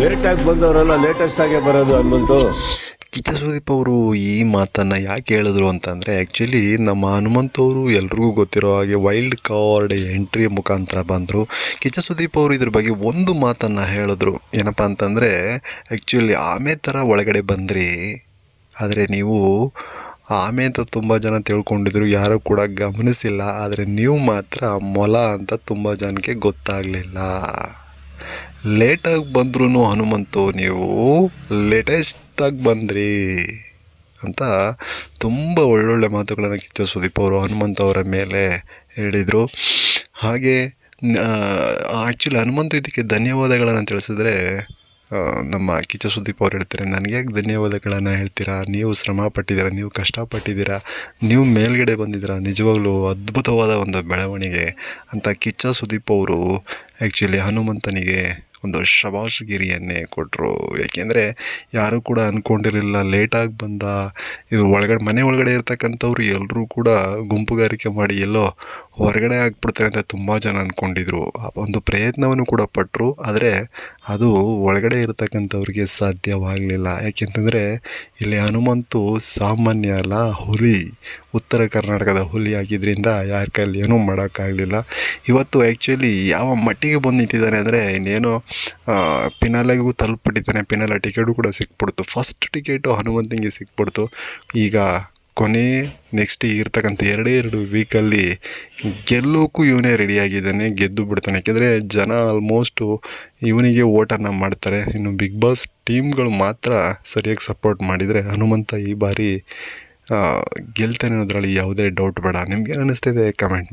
ಲೇಟಾಗಿ ಬಂದವರೆಲ್ಲ ಲೇಟೆಸ್ಟ್ ಆಗೇ ಬರೋದು ಹನುಮಂತು. ಕಿಚ್ಚ ಸುದೀಪ್ ಅವರು ಈ ಮಾತನ್ನು ಯಾಕೆ ಹೇಳಿದ್ರು ಅಂತಂದರೆ ಆ್ಯಕ್ಚುಲಿ ನಮ್ಮ ಹನುಮಂತ್ ಅವರು ಎಲ್ರಿಗೂ ಗೊತ್ತಿರೋ ಹಾಗೆ ವೈಲ್ಡ್ ಕಾರ್ಡ್ ಎಂಟ್ರಿ ಮುಖಾಂತರ ಬಂದರು. ಕಿಚ್ಚ ಸುದೀಪ್ ಅವರು ಇದ್ರ ಬಗ್ಗೆ ಒಂದು ಮಾತನ್ನು ಹೇಳಿದ್ರು. ಏನಪ್ಪ ಅಂತಂದರೆ ಆ್ಯಕ್ಚುಲಿ ಆಮೆ ಥರ ಒಳಗಡೆ ಬಂದ್ರಿ. ಆದರೆ ನೀವು ಆಮೆ ಅಂತ ತುಂಬ ಜನ ತಿಳ್ಕೊಂಡಿದ್ರು, ಯಾರೂ ಕೂಡ ಗಮನಿಸಿಲ್ಲ. ಆದರೆ ನೀವು ಮಾತ್ರ ಮೊಲ ಅಂತ ತುಂಬ ಜನಕ್ಕೆ ಗೊತ್ತಾಗಲಿಲ್ಲ. ಲೇಟಾಗಿ ಬಂದ್ರೂ ಹನುಮಂತು, ನೀವು ಲೇಟೆಸ್ಟಾಗಿ ಬಂದ್ರಿ ಅಂತ ತುಂಬ ಒಳ್ಳೊಳ್ಳೆ ಮಾತುಗಳನ್ನು ಕಿಚ್ಚ ಸುದೀಪ್ ಅವರು ಹನುಮಂತ ಅವರ ಮೇಲೆ ಹೇಳಿದರು. ಹಾಗೆ ಆ್ಯಕ್ಚುಲಿ ಹನುಮಂತು ಇದಕ್ಕೆ ಧನ್ಯವಾದಗಳನ್ನು ತಿಳಿಸಿದ್ರೆ ನಮ್ಮ ಕಿಚ್ಚ ಸುದೀಪ್ ಅವ್ರು ಹೇಳ್ತಾರೆ, ನನಗೆ ಯಾಕೆ ಧನ್ಯವಾದಗಳನ್ನು ಹೇಳ್ತೀರಾ? ನೀವು ಶ್ರಮ ಪಟ್ಟಿದ್ದೀರಾ ನೀವು ಕಷ್ಟಪಟ್ಟಿದ್ದೀರಾ? ನೀವು ಮೇಲ್ಗಡೆ ಬಂದಿದ್ದೀರಾ? ನಿಜವಾಗ್ಲೂ ಅದ್ಭುತವಾದ ಒಂದು ಬೆಳವಣಿಗೆ. ಅಂತ ಕಿಚ್ಚ ಸುದೀಪ್ ಅವರು ಆ್ಯಕ್ಚುಲಿ ಹನುಮಂತನಿಗೆ ಒಂದು ಶಬಾಷ್ಗಿರಿಯನ್ನೇ ಕೊಟ್ಟರು ಯಾಕೆಂದರೆ ಯಾರೂ ಕೂಡ ಅಂದ್ಕೊಂಡಿರಲಿಲ್ಲ ಲೇಟಾಗಿ ಬಂದ ಇವ್ರು ಒಳಗಡೆ ಮನೆ ಒಳಗಡೆ ಇರ್ತಕ್ಕಂಥವ್ರು ಎಲ್ಲರೂ ಕೂಡ ಗುಂಪುಗಾರಿಕೆ ಮಾಡಿ ಎಲ್ಲೋ ಹೊರಗಡೆ ಆಗಿಬಿಡ್ತಾರೆ ಅಂತ ತುಂಬ ಜನ ಅಂದ್ಕೊಂಡಿದ್ರು ಒಂದು ಪ್ರಯತ್ನವನ್ನು ಕೂಡ ಪಟ್ಟರು ಆದರೆ ಅದು ಒಳಗಡೆ ಇರತಕ್ಕಂಥವ್ರಿಗೆ ಸಾಧ್ಯವಾಗಲಿಲ್ಲ. ಯಾಕೆಂತಂದರೆ ಇಲ್ಲಿ ಹನುಮಂತು ಸಾಮಾನ್ಯ ಅಲ್ಲ, ಹುಲಿ, ಉತ್ತರ ಕರ್ನಾಟಕದ ಹುಲಿ ಆಗಿದ್ದರಿಂದ ಯಾರ ಕೈಲಿ ಏನೂ ಮಾಡೋಕ್ಕಾಗಲಿಲ್ಲ. ಇವತ್ತು ಆ್ಯಕ್ಚುಲಿ ಯಾವ ಮಟ್ಟಿಗೆ ಬಂದು ನಿಂತಿದ್ದಾನೆ ಅಂದರೆ ಇನ್ನೇನೋ ಪಿನಾಲೆಗೂ ತಲುಪಿಟ್ಟಿದ್ದಾನೆ ಪಿನಾಲೆ ಟಿಕೆಟು ಕೂಡ ಸಿಕ್ಬಿಡ್ತು. ಫಸ್ಟ್ ಟಿಕೆಟು ಹನುಮಂತನಿಗೆ ಸಿಕ್ಬಿಡ್ತು. ಈಗ ಕೊನೆ ನೆಕ್ಸ್ಟ್ ಇರ್ತಕ್ಕಂಥ ಎರಡೇ ಎರಡು ವೀಕಲ್ಲಿ ಗೆಲ್ಲೋಕ್ಕೂ ಇವನೇ ರೆಡಿಯಾಗಿದ್ದಾನೆ ಗೆದ್ದು ಬಿಡ್ತಾನೆ. ಯಾಕೆಂದರೆ ಜನ ಆಲ್ಮೋಸ್ಟು ಇವನಿಗೆ ಓಟನ್ನು ಮಾಡ್ತಾರೆ. ಇನ್ನು ಬಿಗ್ ಬಾಸ್ ಟೀಮ್ಗಳು ಮಾತ್ರ ಸರಿಯಾಗಿ ಸಪೋರ್ಟ್ ಮಾಡಿದರೆ ಹನುಮಂತ ಈ ಬಾರಿ ಗೆಲ್ತಾನೆ ಅನ್ನೋದ್ರಲ್ಲಿ ಯಾವುದೇ ಡೌಟ್ ಬೇಡ. ನಿಮ್ಗೇನು ಅನ್ನಿಸ್ತಿದೆ ಕಮೆಂಟ್